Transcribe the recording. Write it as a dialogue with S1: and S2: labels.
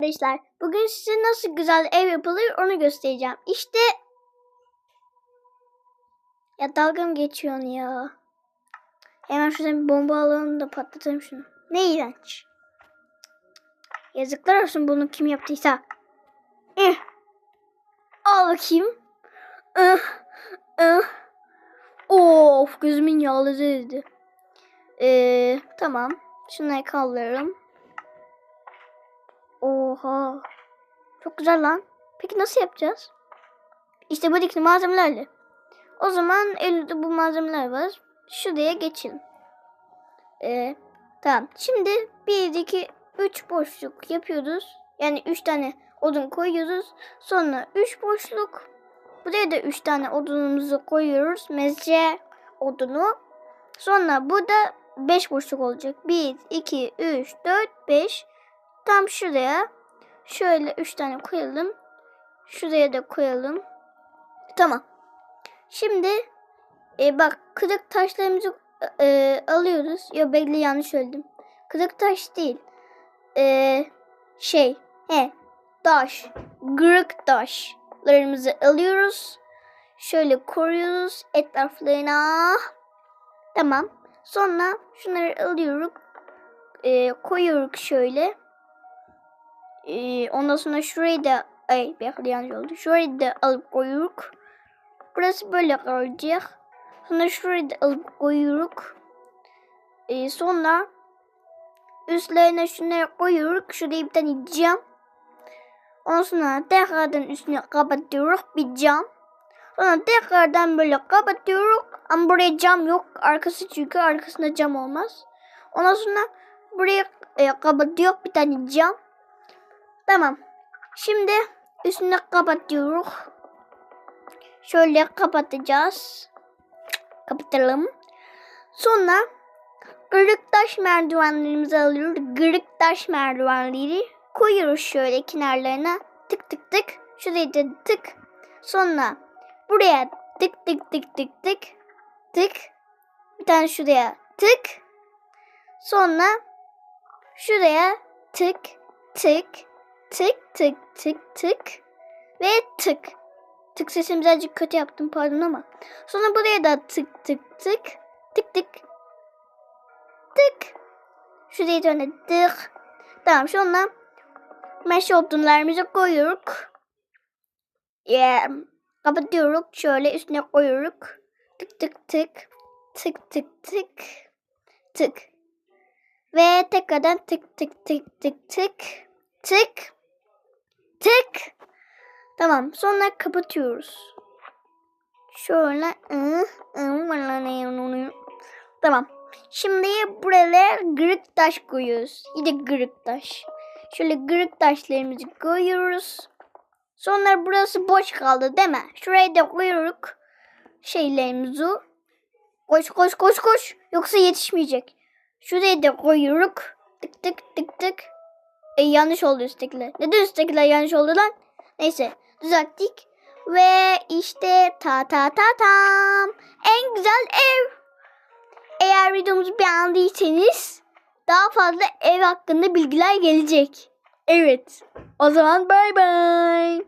S1: Arkadaşlar bugün size nasıl güzel ev yapılır onu göstereceğim. İşte ya dalga mı geçiyorsun ya? Hemen şuradan bir bomba alalım da patlatalım şunu. Ne iğrenç. Yazıklar olsun bunu kim yaptıysa. Eh. Al bakayım. Eh. Eh. Of gözümün yağları eridi. Ee, tamam. Şunları kaldırırım. Oha. Çok güzel lan. Peki nasıl yapacağız? İşte buradaki malzemelerle. O zaman elimde bu malzemeler var. Şuraya geçelim. Ee, tamam. Şimdi 1, 2, 3 boşluk yapıyoruz. Yani 3 tane odun koyuyoruz. Sonra 3 boşluk. Buraya da 3 tane odunumuzu koyuyoruz. Mezce odunu. Sonra burada 5 boşluk olacak. 1, 2, 3, 4, 5. Tam şuraya şöyle 3 tane koyalım. Şuraya da koyalım. Tamam. Şimdi e, bak kırık taşlarımızı e, alıyoruz. Ya bekle yanlış söyledim. Kırık taş değil. E, şey. He. Taş. Kırık taşlarımızı alıyoruz. Şöyle koruyoruz etraflarına. Tamam. Sonra şunları alıyoruz. E, koyuyoruz şöyle. Ee, ondan sonra şurayı da ay bekle yanlış oldu. Şurayı da alıp koyuyoruz. Burası böyle kalacak. Sonra şurayı da alıp koyuyoruz. Ee, sonra üstlerine şunları koyuyoruz. Şurayı bir tane cam. Ondan sonra tekrardan üstüne kapatıyoruz bir cam. Sonra tekrardan böyle kapatıyoruz. Ama buraya cam yok. Arkası çünkü arkasında cam olmaz. Ondan sonra buraya e, kapatıyor bir tane cam. Tamam. Şimdi üstüne kapatıyoruz. Şöyle kapatacağız. Kapatalım. Sonra kırık taş merdivenlerimizi alıyoruz. Kırık taş merdivenleri koyuyoruz şöyle kenarlarına. Tık tık tık. Şuraya da tık. Sonra buraya tık tık tık tık tık. Tık. Bir tane şuraya tık. Sonra şuraya tık tık tık tık tık tık ve tık. Tık sesimi birazcık kötü yaptım pardon ama. Sonra buraya da tık tık tık tık tık tık. Şuraya da öyle tık. Tamam sonra meşe odunlarımızı koyuyoruz. Yeah. Kapatıyoruz. Şöyle üstüne koyuyoruz. Tık tık tık. Tık tık tık. Tık. Ve tekrardan tık tık tık tık tık. Tık. Tık. Tamam. Sonra kapatıyoruz. Şöyle. Tamam. Şimdi buraya kırık taş koyuyoruz. Yine kırık taş. Şöyle kırık taşlarımızı koyuyoruz. Sonra burası boş kaldı değil mi? Şuraya da koyuyoruz şeylerimizi. Koş koş koş koş. Yoksa yetişmeyecek. Şuraya da koyuyoruz. Tık tık tık tık. E, yanlış oldu üsttekiler. Neden üsttekiler yanlış oldu lan? Neyse düzelttik. Ve işte ta ta ta tam. En güzel ev. Eğer videomuzu beğendiyseniz daha fazla ev hakkında bilgiler gelecek. Evet. O zaman bay bay.